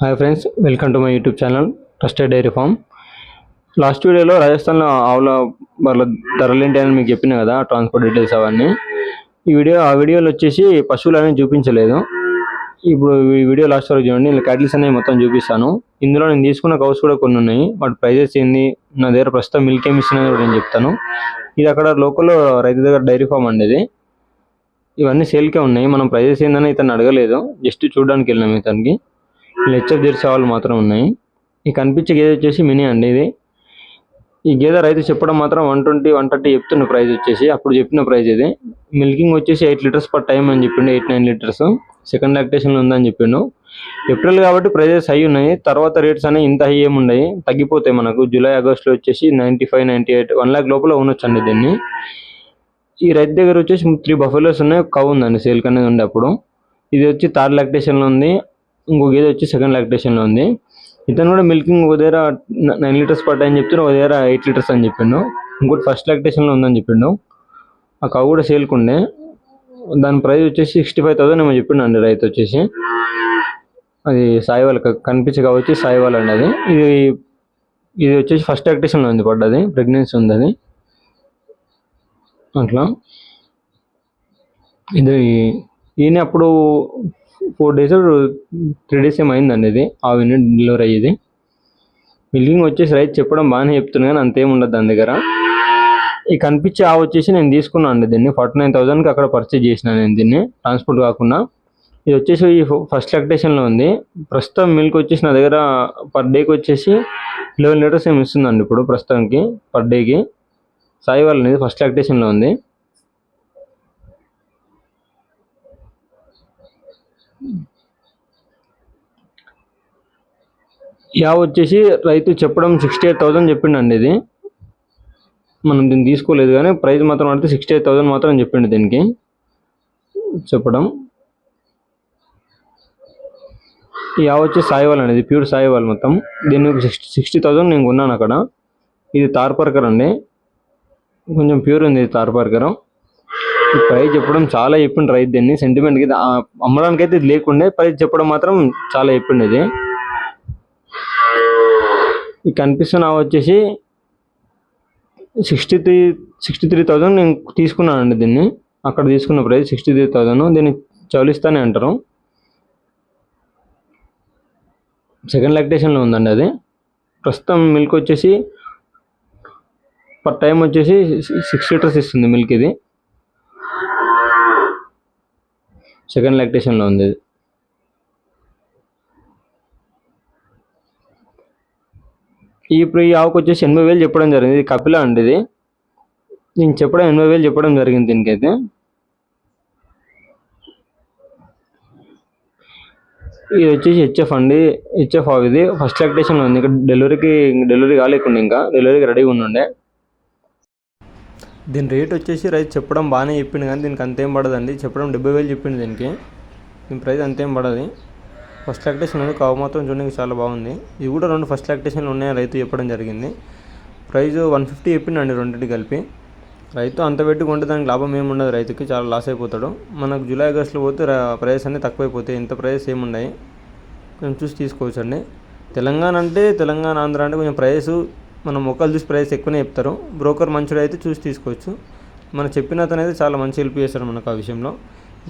Hi friends welcome to my YouTube channel trusted dairy farm last వీడియోలో రాజస్థాన్లో ఆవుల వాళ్ళ ధరలు ఏంటి అని మీకు చెప్పిన కదా ట్రాన్స్పోర్ట్ డీటెయిల్స్ అవన్నీ. ఈ వీడియో ఆ వీడియోలో వచ్చేసి పశువులు అనేవి చూపించలేదు. ఇప్పుడు ఈ వీడియో లాస్ట్ వరకు చూడండి ఇలా క్యాటిల్స్ అనేవి మొత్తం చూపిస్తాను. ఇందులో నేను తీసుకున్న కౌస్ కూడా కొన్ని ఉన్నాయి వాటి ప్రైజెస్ ఏంది నా దగ్గర ప్రస్తుతం మిల్క్ ఏమి ఇస్తున్నది కూడా నేను చెప్తాను. ఇది అక్కడ లోకల్లో రైతు దగ్గర డైరీ ఫామ్ అండి ఇది. ఇవన్నీ సేల్కే ఉన్నాయి మనం ప్రైజెస్ ఏందని ఇతను అడగలేదు జస్ట్ చూడడానికి వెళ్ళినాం ఇతనికి. లెచ్చర్ జెర్సీ ఆవులు మాత్రం ఉన్నాయి. ఈ కనిపించే గేదె వచ్చేసి మినీ అండి ఇది. ఈ గేదె రైతు చెప్పడం మాత్రం వన్ ట్వంటీ వన్ థర్టీ చెప్తున్న ప్రైస్ వచ్చేసి అప్పుడు చెప్పిన ప్రైస్ ఇది. మిల్కింగ్ వచ్చేసి ఎయిట్ లీటర్స్ పర్ టైం అని చెప్పిండు ఎయిట్ నైన్ లీటర్స్. సెకండ్ లాక్టేషన్లో ఉందని చెప్పిండు. ఏప్రిల్ కాబట్టి ప్రైజెస్ హై ఉన్నాయి. తర్వాత రేట్స్ అనేవి ఇంత హై ఏమి ఉన్నాయి తగ్గిపోతాయి మనకు. జూలై ఆగస్ట్లో వచ్చేసి ninety five ninety eight one lakh లోపల ఉండొచ్చు అండి దీన్ని. ఈ రైతు దగ్గర వచ్చేసి త్రీ బఫెలోస్ ఉన్నాయి. కౌ కవ్ ఉందండి సేల్ అనేది ఉండే అప్పుడు ఇది వచ్చి థర్డ్ లాక్టేషన్లో ఉంది. ఇంకో గేదె వచ్చి సెకండ్ లాక్టేషన్లో ఉంది. ఇతను కూడా మిల్కింగ్ ఒక దగ్గర నైన్ లీటర్స్ పడ్డాయి అని చెప్తున్నా ఒక దగ్గర ఎయిట్ లీటర్స్ అని చెప్పిండు. ఇంకోటి ఫస్ట్ లాక్టేషన్లో ఉందని చెప్పిండు. ఆ కవ్ కూడా సేల్కుండే. దాని ప్రైస్ వచ్చేసి సిక్స్టీ ఫైవ్ థౌసండ్ ఏమో చెప్పిండు అండి రైతు వచ్చేసి. అది సాయివాల్ కనిపించే కావచ్చు సాయివాల్ అండి అది. ఇది ఇది వచ్చేసి ఫస్ట్ లాక్టేషన్లో ఉంది పడ్డది ప్రెగ్నెన్సీ ఉంది అది. అట్లా. ఇది ఈయన అప్పుడు ఫోర్ డేస్ త్రీ డేస్ ఏమో అయిందండి ఇది ఆ యూనిట్ డెలివరీ అయ్యేది. మిల్కింగ్ వచ్చేసి రైతు చెప్పడం బాగానే చెప్తున్నా కానీ అంతేం ఉండదు దాని దగ్గర. ఈ కనిపించే ఆవు వచ్చేసి నేను తీసుకున్నాను అండి దీన్ని. ఫార్టీ నైన్ థౌసండ్కి అక్కడ పర్చేజ్ చేసినా నేను దీన్ని. ట్రాన్స్పోర్ట్ కాకుండా. ఇది వచ్చేసి ఈ ఫస్ట్ లాక్టేషన్లో ఉంది. ప్రస్తుతం మిల్క్ వచ్చేసి నా దగ్గర పర్ డేకి వచ్చేసి లెవెన్ లీటర్స్ ఏమి ఇస్తుందండి ఇప్పుడు ప్రస్తుతానికి పర్ డేకి సాయి వాళ్ళని ఫస్ట్ లాక్టేషన్లో ఉంది. యావ్ వచ్చేసి రైతు చెప్పడం సిక్స్టీ ఎయిట్ థౌసండ్ చెప్పిండండి ఇది. మనం దీన్ని తీసుకోలేదు కానీ ప్రైస్ మాత్రం అంటే సిక్స్టీ ఎయిట్ థౌసండ్ మాత్రం చెప్పిండు దీనికి. చెప్పడం. ఈ యావ్ వచ్చి సాయివాల్ అండి ఇది ప్యూర్ సాయివాల్ మొత్తం. దీన్ని సిక్స్టీ సిక్స్టీ థౌసండ్ నేను కొన్నాను అక్కడ. ఇది తార్పర్కర్ అండి. కొంచెం ప్యూర్ ఉంది ఇది తార్పర్కరం ప్రైస్ చెప్పడం చాలా చెప్పిండు రైతు దీన్ని సెంటిమెంట్కి అమ్మడానికి అయితే ఇది లేకుండే ప్రైస్ చెప్పడం మాత్రం చాలా చెప్పిండు ఇది ఈ కనిపిస్తున్న వచ్చేసి sixty three sixty three thousand నేను తీసుకున్నానండి దీన్ని. అక్కడ తీసుకున్న ప్రైస్ సిక్స్టీ త్రీ థౌజండ్ దీన్ని చౌలిస్తానే అంటారు. సెకండ్ లాక్టేషన్లో ఉందండి అది. ప్రస్తుతం మిల్క్ వచ్చేసి పర్ టైం వచ్చేసి సిక్స్ లీటర్స్ ఇస్తుంది మిల్క్ ఇది. సెకండ్ లాక్టేషన్లో ఉంది. ఇప్పుడు ఈ ఆవుకు వచ్చేసి ఎనభై వేలు చెప్పడం జరిగింది. ఇది కపిల అండి ఇది. నేను చెప్పడం ఎనభై వేలు చెప్పడం జరిగింది దీనికైతే. ఇది వచ్చేసి హెచ్ఎఫ్ అండి. హెచ్ఎఫ్ ఆవు ఇది. ఫస్ట్ లాక్టేషన్లో ఉంది. ఇంకా డెలివరీకి డెలివరీ కాలేకుండా ఇంకా. డెలివరీకి రెడీగా ఉండుండే. దీని రేట్ వచ్చేసి రైతు చెప్పడం బాగానే చెప్పిండు కానీ దీనికి అంతేం పడదండి. చెప్పడం డెబ్బై వేలు చెప్పిండు దీనికి. దీని ప్రైస్ అంతేం పడదు. ఫస్ట్ లాక్టేషన్ ఉంది కావు మాత్రం చూడడానికి చాలా బాగుంది. ఇది కూడా రెండు ఫస్ట్ లాక్టేషన్లు ఉన్నాయని రైతు చెప్పడం జరిగింది. ప్రైస్ వన్ ఫిఫ్టీ చెప్పిండండి రెండింటి కలిపి. రైతు అంత పెట్టి కొంటే దానికి లాభం ఏముండదు రైతుకి చాలా లాస్ అయిపోతాడు. మనకు జూలై ఆగస్టులో పోతే ప్రైస్ అన్నీ తక్కువైపోతాయి. ఇంత ప్రైస్ ఏమున్నాయి కొంచెం చూసి తీసుకోవచ్చండి. తెలంగాణ అంటే తెలంగాణ ఆంధ్ర అంటే కొంచెం ప్రైస్ మనం ఒకళ్ళు చూసి ప్రైస్ ఎక్కువనే చెప్తారు. బ్రోకర్ మంచిగా అయితే చూసి తీసుకోవచ్చు. మనం చెప్పిన అతను అయితే చాలా మంచి హెల్ప్ చేస్తాడు మనకు ఆ విషయంలో.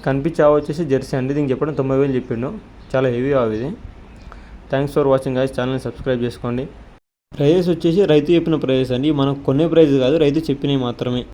కనిపించే ఆవు వచ్చేసి జెర్సీ అండి. దీనికి చెప్పడం తొంభై వేలు చెప్పిండు. చాలా హెవీ ఆవు ఇది. థ్యాంక్స్ ఫర్ వాచింగ్ గాయస్ ఛానల్ని సబ్స్క్రైబ్ చేసుకోండి. ప్రైజెస్ వచ్చేసి రైతు చెప్పిన ప్రైజెస్ అండి. మనకు కొనే ప్రైజ్ కాదు రైతు చెప్పినవి మాత్రమే.